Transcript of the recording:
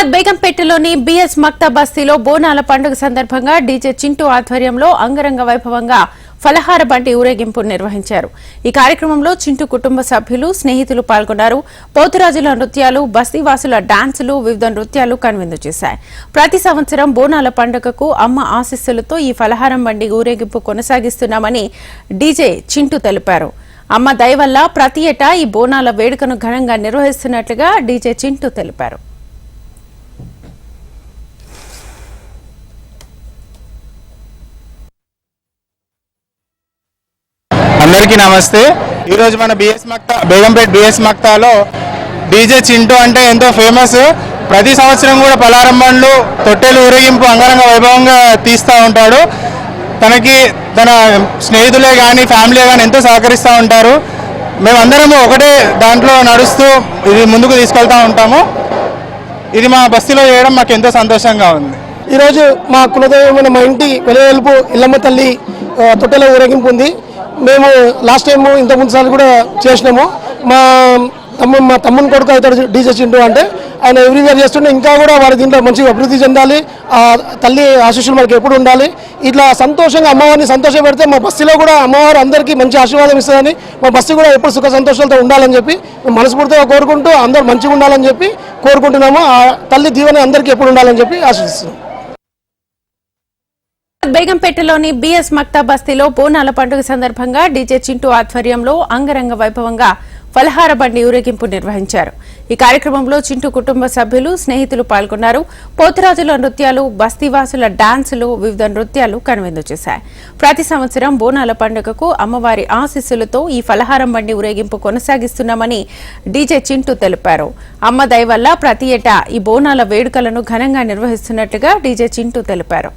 Hyderabad బేగంపేటలోని BS Makta బస్తీలో బోనాల పండుగ సందర్భంగా డీజే చింటూ ఆధ్వర్యంలో అంగరంగ వైభవంగా ఫలహార బండి ఊరేగింపు నిర్వహించారు. ఈ కార్యక్రమంలో చింటూ కుటుంబ సభ్యులు స్నేహితులు పాల్గొన్నారు. పోతురాజుల నృత్యాలు బస్తీవాసుల డాన్సులు వివిధ నృత్యాలు కనువిందు చేశాయి. ప్రతి సంవత్సరం బోనాల పండుగకు అమ్మ ఆశీస్సులతో ఈ ఫలహారం బండి ఊరేగింపు కొనసాగిస్తున్నామని డీజే చింటూ తెలిపారు. అమ్మ దయ వల్ల ప్రతి ఏటా ఈ బోనాల వేడుకను ఘనంగా నిర్వహిస్తున్నట్లుగా డీజే చింటూ తెలిపారు. అందరికీ నమస్తే. ఈరోజు మన బిఎస్ మక్తా బేగంపేట్ బిఎస్ మక్తాలో డీజే చింటూ అంటే ఎంతో ఫేమస్. ప్రతి సంవత్సరం కూడా పలారంభంలో తొట్టెలు ఊరేగింపు అంగరంగ వైభవంగా తీస్తూ ఉంటాడు. తనకి తన స్నేహితులే కానీ ఫ్యామిలీ కానీ ఎంతో సహకరిస్తూ ఉంటారు. మేమందరము ఒకటే దాంట్లో నడుస్తూ ఇది ముందుకు తీసుకెళ్తూ ఉంటాము. ఇది మా బస్తీలో చేయడం మాకు ఎంతో సంతోషంగా ఉంది. ఈరోజు మా కులదైవమైన మా ఇంటి వెలవెలుపు ఇల్లమ్మ తల్లి తొట్టెల ఊరేగింపు ఉంది. మేము లాస్ట్ టైం ఇంత ముందుసార్లు కూడా చేసినాము. మా తమ్ముడు మా తమ్ముని కొడుకు అవుతాడు డీజే చింటూ అంటే ఆయన ఎవ్రీ ఇయర్ చేస్తుంటే ఇంకా కూడా వారి దీంట్లో మంచిగా అభివృద్ధి చెందాలి. ఆ తల్లి ఆశీస్సులు మనకి ఎప్పుడు ఉండాలి. ఇట్లా సంతోషంగా అమ్మవారిని సంతోష పెడితే మా బస్సులో కూడా అమ్మవారు అందరికీ మంచి ఆశీర్వాదం ఇస్తుందని మా బస్సు కూడా ఎప్పుడు సుఖ సంతోషాలతో ఉండాలని చెప్పి మేము మనస్ఫూర్తిగా కోరుకుంటూ అందరూ మంచిగా ఉండాలని చెప్పి కోరుకుంటున్నాము. ఆ తల్లి దీవెన అందరికీ ఎప్పుడు ఉండాలని చెప్పి ఆశిస్తున్నాం. బేగంపేటలోని బిఎస్ మక్తా బస్తీలో బోనాల పండుగ సందర్భంగా డీజే చింటూ ఆధ్వర్యంలో అంగరంగ వైభవంగా ఫలహార బండి ఊరేగింపు నిర్వహించారు. ఈ కార్యక్రమంలో చింటూ కుటుంబ సభ్యులు స్నేహితులు పాల్గొన్నారు. పోతురాజుల నృత్యాలు బస్తీవాసుల డాన్సులు వివిధ నృత్యాలు కనువిందు చేశాయి. ప్రతి సంవత్సరం బోనాల పండుగకు అమ్మవారి ఆశీస్సులతో ఈ ఫలహారం బండి ఊరేగింపు కొనసాగిస్తున్నామని డీజే చింటూ తెలిపారు. అమ్మ దయ వల్ల ప్రతి ఏటా ఈ బోనాల వేడుకలను ఘనంగా నిర్వహిస్తున్నట్లుగా డీజే చింటూ తెలిపారు.